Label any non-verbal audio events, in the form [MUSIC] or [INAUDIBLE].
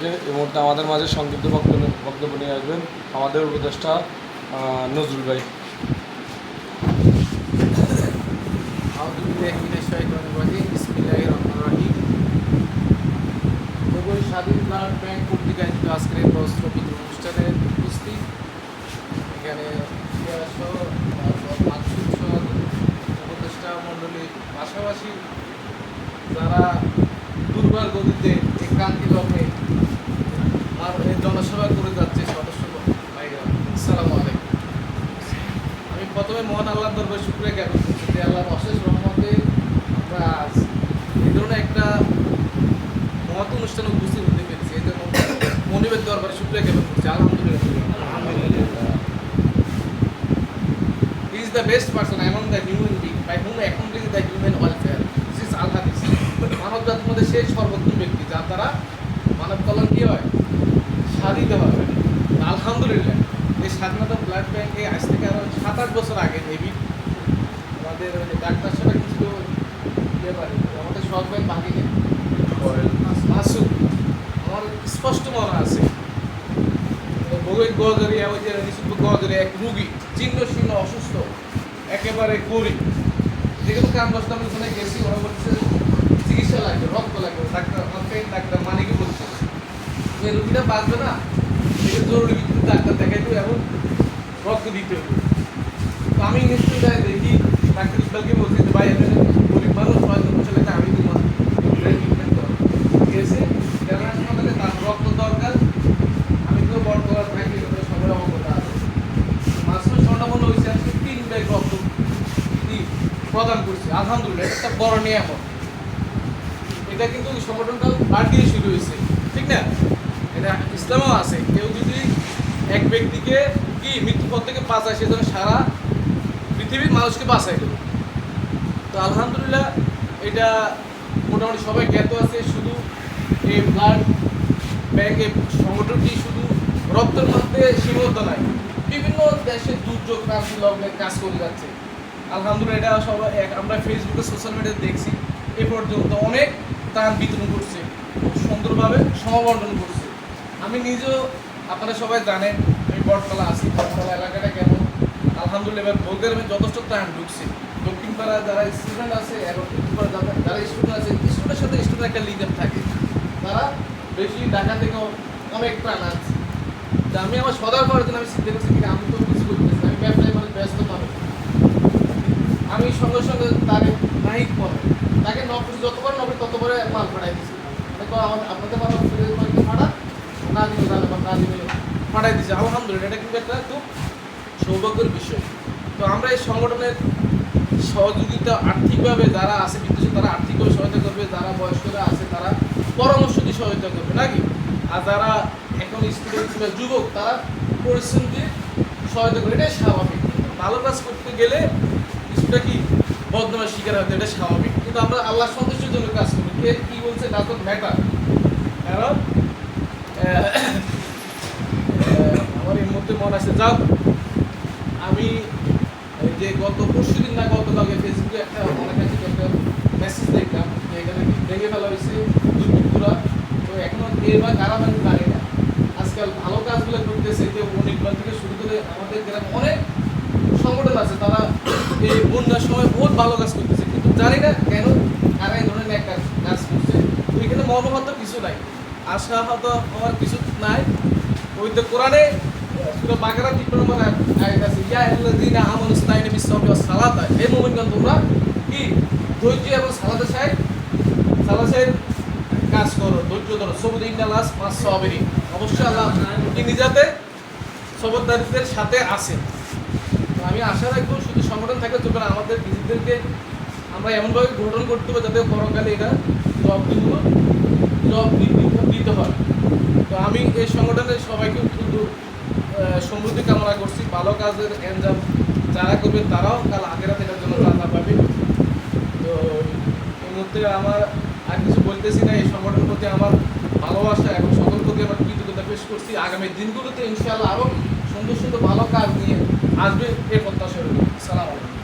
সম্পর্কে এই মুহূর্তে আমাদের মাঝে সংক্ষিপ্ত বক্তব্য বক্তব্য নিয়ে আসবেন আমাদের উপদেষ্টা নজরুল ভাই। স্বাধীন ব্লাড ব্যাংক কর্তৃক আয়োজিত আজকের এই বস্ত্র বিতরণ অনুষ্ঠানে উপস্থিত। এখানে উপদেষ্টা মণ্ডলীর পাশাপাশি যারা দুর্বার গতিতে এই ক্রান্তি আর এই জনসেবা করে যাচ্ছে সদস্য ভাইরা আসসালামু আলাইকুম আমি প্রথমে মহান আল্লাহর দরবারে জ্ঞাপন করছি যে আল্লাহর অশেষ রহমতে আমরা আজ এই ধরনের একটা মহৎ অনুষ্ঠানে উপস্থিত হতে পেরেছি। এই জন্য মনিবের দরবারে শুক্রিয়া জ্ঞাপন করছি। আলহামদুলিল্লাহ। He is the best person among the human being, by whom human welfare. This is Al Hadith. মানব জাতির মধ্যে সেই সর্বোত্তম ব্যক্তি, যার দ্বারা মানব কল্যাণ কি হয়? সাধিত হয়। আলহামদুলিল্লাহ। এই স্বাধীনতা ব্লাড ব্যাংকে আরও সাত আট বছর আগে নেবি আমাদের যে ডাক্তার সাহেব কিছু ইয়ে পারে আমাদের সরকারি বাকি মাসুদ আমার স্পষ্ট মনে আছে। বগৈ গজরিয়া ওই যে নিষিদ্ধ গজরিয়া এক রুগী চিহ্ন শীর্ণ অসুস্থ একেবারে গরিব। যেগুলো কাম দশটা আমি ওখানে গেছি ওরা বলছে চিকিৎসা লাগবে রক্ত লাগবে। ডাক্তার পেন ডাক্তার মানিকে বলছে। যে রুগীটা বাঁচবে না এটা জরুরি ভিত্তিতে ডাক্তার দেখাইতে এবং রক্ত দিতে হবে। তো আমি নিশ্চয়ই দেখি। ইকবালকে বলছি যে, ভাই আমি গরিব মানুষ ট্রিটমেন্ট কেননা আমাদের তার রক্ত দরকার। আমি তো বর্তমান থাকি সবাই অবগত আছে। মাসুর স্বর্ণপন্ন হয়েছে আজকে তিন ব্যাগ রক্ত প্রদান করছে। আলহামদুলিল্লাহ একটা বড় নিয়ামত। এটা কিন্তু সংগঠনটা বার দিয়ে শুরু হয়েছে ঠিক না? এটা ইসলামও আছে। কেউ যদি এক ব্যক্তিকে কি মৃত্যুপথ থেকে বাঁচায় সেজন্য সারা পৃথিবীর মানুষকে বাঁচাইল তো আলহামদুলিল্লাহ, এটা মোটামুটি সবাই জ্ঞাত আছে, শুধু এই ব্লাড ব্যাংক সংগঠনটি শুধু রক্তের মধ্যে সীমাবদ্ধ নাই, বিভিন্ন দেশে দুর্যোগ লগ্নে কাজ করে যাচ্ছে। আলহামদুলিল্লাহ, এটা সবাই এক- আমরা ফেসবুকে সোশ্যাল মিডিয়াতে দেখছি, এ পর্যন্ত অনেক ত্রাণ বিতরণ করছে, খুব সুন্দরভাবে সমাবর্তন করছে। আমি নিজেও, আপনারা সবাই জানেন, আমি বটতলা আছি, বটতলা এলাকাটা কেমন? আলহামদুলিল্লাহ, এবার বলতে আমি যথেষ্ট ত্রাণ ঢুকছে। দক্ষিণ পাড়া যারা স্টুডেন্ট আছে এবং যারা স্টুডেন্ট আছে স্টুডেন্টের সাথে স্টুডেন্ট একটা লিডার থাকে। তারা বেশি ঢাকা থেকেও অনেক ত্রাণ আছে তা আমি আমার সদর পাড়ার জন্য আমি চিন্তা করছি আমি তো কিছু করতেছি আমি ব্যবসায়ী মানে ব্যস্ত মানুষ আমি সঙ্গে সঙ্গে তাকে নাহিক পরে তাকে নকরি যতবার নকরি ততবারে মাল পাঠাই দিছি। আপনাদের মাল ফাটা না দিলে না ফাটাই দিছে। আলহামদুলিল্লাহ, এটা কিন্তু একটা খুব সৌভাগ্যের বিষয়। তো আমরা এই সংগঠনের সহযোগিতা আর্থিকভাবে যারা আছে বিদ্যুৎ তারা আর্থিকভাবে সহায়তা করবে, যারা বয়স্করা আছে, তারা পরামর্শ দিয়ে সহায়তা করবে, নাকি? আর যারা এখন স্টুডেন্ট কিংবা যুবক, তারা পরিশ্রম দিয়ে সহায়তা করে এটাই স্বাভাবিক। ভালো কাজ করতে গেলে কিছুটা কি বদনামের শিকার হতে এটা স্বাভাবিক। কিন্তু আমরা আল্লাহ সন্তুষ্টির জন্য কাজ করি। কে কি বলছে ডাজন্ট ম্যাটার কারণ [COUGHS] আমার এই মধ্যে মনে আছে, যাও। আমি যে গত পরশু দিন না গতকালকে ফেসবুকে একটা আমার কাছে একটা মেসেজ দেখলাম, যে এখানে ভেঙে ফেলা হয়েছে, দুর্বৃত্তরা। তো এখনও কে বা কারা মানে জানি না। আজকাল ভালো কাজগুলো করতেছে, যে অনেকবার থেকে শুরু করে আমাদের গ্রামে অনেক সংগঠন আছে, তারা এই বন্যার সময় বহুত ভালো কাজ করতেছে, কিন্তু জানি না কেন কারা এই ধরনের এক কাজ কাজ করছে। তো এখানে মর্মহত কিছু নাই, আশাহত হওয়ার কিছু নাই। ওই তো কোরআনে সুরা বাকারা তিন নম্বর আয়াত আছে, ইয়া আল্লাযিনা আমানু ইসতাইনু বিস-সাবরি ওয়াস-সালাতা হে মুমিনগণ, তোমরা কি ধৈর্য এবং সালাতের সাথে সালাতের কাজ করো, ধৈর্য ধরো। সবুদ ইন্নাল্লাহ মাস সাবিরিন অবশ্যই আল্লাহ কি নিজাতে সবরদারিদের সাথে আছে তো আমি আশা রাখব, শুধু সংগঠন থাকলে চলবে না, আমাদের নিজেদেরকে আমরা এমনভাবে গঠন করতে হবে যাতে পরকালে এটা জবগুলো জব দিতে হয়। তো আমি এই সংগঠনের সবাইকে সমৃদ্ধি কামনা করছি, ভালো কাজের এনজাম যারা করবে তারাও কাল আগেরা এটার জন্য রান্না পাবে তো এই মুহূর্তে আমার আর কিছু বলতেছি না, এই সংগঠনের প্রতি আমার ভালোবাসা এবং সকল প্রতি আমার কৃতজ্ঞতা পেশ করছি। আগামী দিনগুলোতে ইনশাআল্লাহ আরও সুন্দর সুন্দর ভালো কাজ নিয়ে আসবে এ প্রত্যাশা রইল। সালাম আলাইকুম।